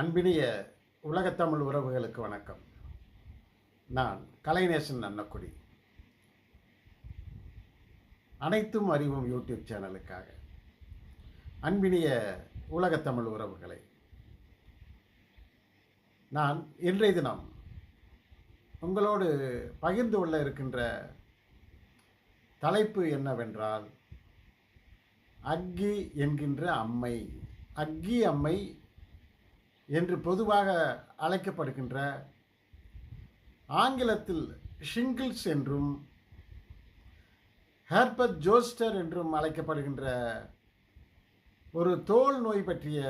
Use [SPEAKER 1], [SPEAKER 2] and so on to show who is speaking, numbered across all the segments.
[SPEAKER 1] அன்பினிய உலகத்தமிழ் உறவுகளுக்கு வணக்கம். நான் கலைநேசன் அன்னக்குடி. அனைத்தும் அறிவும் யூடியூப் சேனலுக்காக. அன்பினிய உலகத்தமிழ் உறவுகளை நான் இன்றைய தினம் உங்களோடு பகிர்ந்து கொள்ள இருக்கின்ற தலைப்பு என்னவென்றால் அக்கி என்கின்ற அம்மை அக்கி அம்மை என்று பொதுவாக அழைக்கப்படுகின்ற ஆங்கிலத்தில் ஷிங்கிள்ஸ் என்றும் ஹேர்பத் ஜோஸ்டர் என்றும் அழைக்கப்படுகின்ற ஒரு தோல் நோய் பற்றிய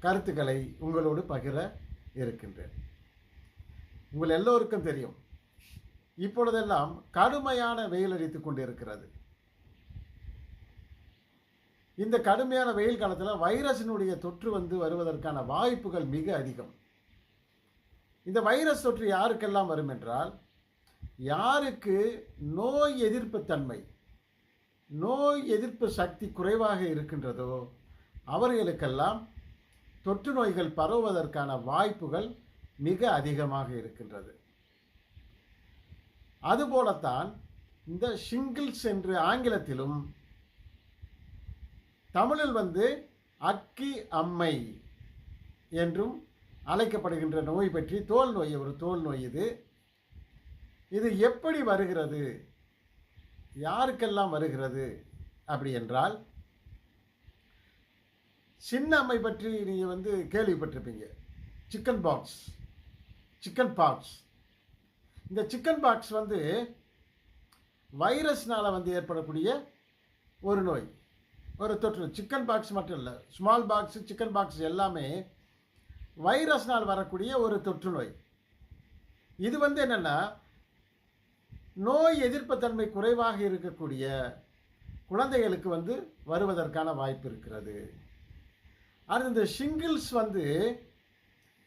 [SPEAKER 1] கருத்துக்களை உங்களோடு பகிர இருக்கின்றேன். உங்கள் எல்லோருக்கும் தெரியும். இப்பொழுதெல்லாம் கடுமையான வெயில் அடித்துக் கொண்டிருக்கிறது. இந்த கடுமையான வெயில் காலத்தில் வைரஸினுடைய தொற்று வந்து வருவதற்கான வாய்ப்புகள் மிக அதிகம். இந்த வைரஸ் தொற்று யாருக்கெல்லாம் வரும் என்றால் யாருக்கு நோய் எதிர்ப்பு தன்மை நோய் எதிர்ப்பு சக்தி குறைவாக இருக்கின்றதோ அவர்களுக்கெல்லாம் தொற்று நோய்கள் பரவுவதற்கான வாய்ப்புகள் மிக அதிகமாக இருக்கின்றது. அதுபோலத்தான் இந்த ஷிங்கிள்ஸ் என்று ஆங்கிலத்திலும் தமிழில் வந்து அக்கி அம்மை என்றும் அழைக்கப்படுகின்ற நோய் பற்றி தோல் நோய் ஒரு தோல் நோய் இது. இது எப்படி வருகிறது? யாருக்கெல்லாம் வருகிறது அப்படி என்றால் சின்ன அம்மை பற்றி நீங்கள் வந்து கேள்விப்பட்டிருப்பீங்க. சிக்கன் பாக்ஸ் சிக்கன் பாக்ஸ் இந்த சிக்கன் பாக்ஸ் வந்து வைரஸ்னால் வந்து ஏற்படக்கூடிய ஒரு நோய். ஒரு தொற்று சிக்கன் பாக்ஸ் மட்டும் இல்லை ஸ்மால் பாக்ஸ் சிக்கன் பாக்ஸ் எல்லாமே வைரஸ்னால் வரக்கூடிய ஒரு தொற்று நோய். இது வந்து என்னென்னா நோய் எதிர்ப்புத்தன்மை குறைவாக இருக்கக்கூடிய குழந்தைகளுக்கு வந்து வருவதற்கான வாய்ப்பு இருக்கிறது. அது இந்த ஷிங்கிள்ஸ் வந்து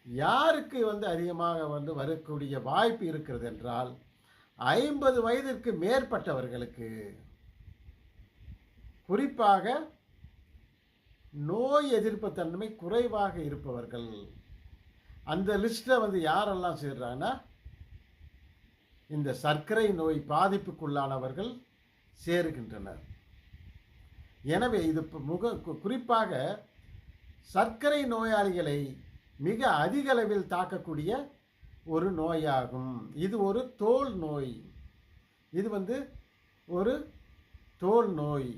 [SPEAKER 1] யாருக்கு வந்து அதிகமாக வந்து வரக்கூடிய வாய்ப்பு இருக்கிறது என்றால் ஐம்பது வயதிற்கு மேற்பட்டவர்களுக்கு குறிப்பாக நோய் எதிர்ப்பு தன்மை குறைவாக இருப்பவர்கள். அந்த லிஸ்ட்டில் வந்து யாரெல்லாம் சேர்றாங்கன்னா இந்த சர்க்கரை நோய் பாதிப்புக்குள்ளானவர்கள் சேருகின்றனர். எனவே இது முக குறிப்பாக சர்க்கரை நோயாளிகளை மிக அதிக அளவில் தாக்கக்கூடிய ஒரு நோயாகும். இது ஒரு தோல் நோய். இது வந்து ஒரு தோல் நோய்.